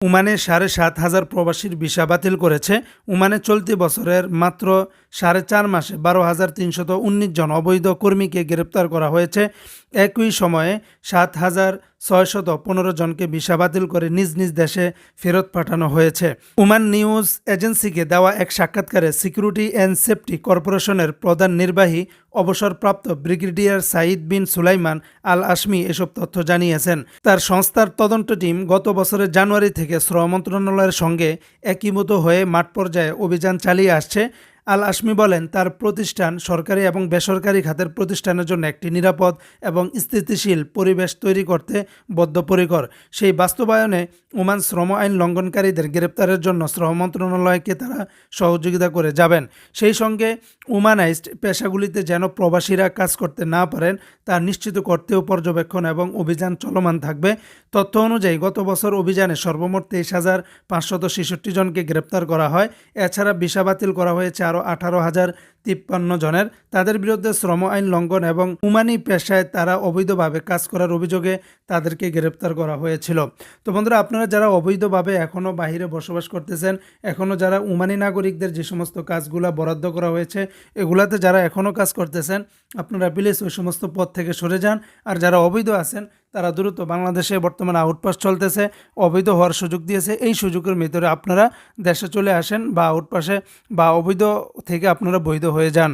ওমানে সাড়ে সাত হাজার প্রবাসীর ভিসা বাতিল করেছে। উমানে চলতি বছরের মাত্র সাড়ে চার মাসে বারো হাজার তিনশত উনিশ জন অবৈধ কর্মীকে গ্রেপ্তার করা হয়েছে। একই সময়ে সাত হাজার ছয়শত পনেরো জনকে ভিসা বাতিল করে নিজ নিজ দেশে ফেরত পাঠানো হয়েছে। ওমান নিউজ এজেন্সিকে দেওয়া এক সাক্ষাৎকারে সিকিউরিটি অ্যান্ড সেফটি কর্পোরেশনের প্রধান নির্বাহী অবসরপ্রাপ্ত brigadier Saeed bin Sulaiman Al Ashmi এসব তথ্য জানিয়েছেন। তার সংস্থার তদন্ত টিম গত বছরের জানুয়ারি থেকে শ্রম মন্ত্রণালয়ের সঙ্গে একীভূত হয়ে মাঠ পর্যায়ে অভিযান চালিয়ে আসছে। আল আশমি বলেন, তার প্রতিষ্ঠান সরকারি এবং বেসরকারি খাতের প্রতিষ্ঠানের জন্য একটি নিরাপদ এবং স্থিতিশীল পরিবেশ তৈরি করতে বদ্ধপরিকর। সেই বাস্তবায়নে ওমান শ্রম আইন লঙ্ঘনকারীদের গ্রেপ্তারের জন্য শ্রম মন্ত্রণালয়কে তারা সহযোগিতা করে যাবেন। সেই সঙ্গে ওমানাইজড পেশাগুলিতে যেন প্রবাসীরা কাজ করতে না পারেন, তা নিশ্চিত করতেও পর্যবেক্ষণ এবং অভিযান চলমান থাকবে। তথ্য অনুযায়ী, গত বছর অভিযানে সর্বমোট তেইশ হাজার পাঁচশত ছেষট্টি জনকে গ্রেপ্তার করা হয়। এছাড়া ভিসা বাতিল করা হয়েছে আরও আঠারো হাজার তিপ্পান্ন জনের। তাদের বিরুদ্ধে শ্রম আইন লঙ্ঘন এবং উমানি পেশায় তারা অবৈধভাবে কাজ করার অভিযোগে তাদেরকে গ্রেপ্তার করা হয়েছিল। তো বন্ধুরা, আপনারা যারা অবৈধভাবে এখনও বাহিরে বসবাস করতেছেন এখনও যারা উমানি নাগরিকদের যে সমস্ত কাজগুলা বরাদ্দ করা হয়েছে, এগুলাতে যারা এখনও কাজ করতেছেন, আপনারা প্লিজ ওই সমস্ত পথ থেকে সরে যান। আর যারা অবৈধ আছেন তারা দ্রুত বাংলাদেশে বর্তমানে আউটপাস চলতেছে, অবৈধ হওয়ার সুযোগ দিয়েছে। এই সুযোগের ভিতরে আপনারা দেশে চলে আসেন বা আউটপাসে বা অবৈধ থেকে আপনারা বৈধ হয়ে যান।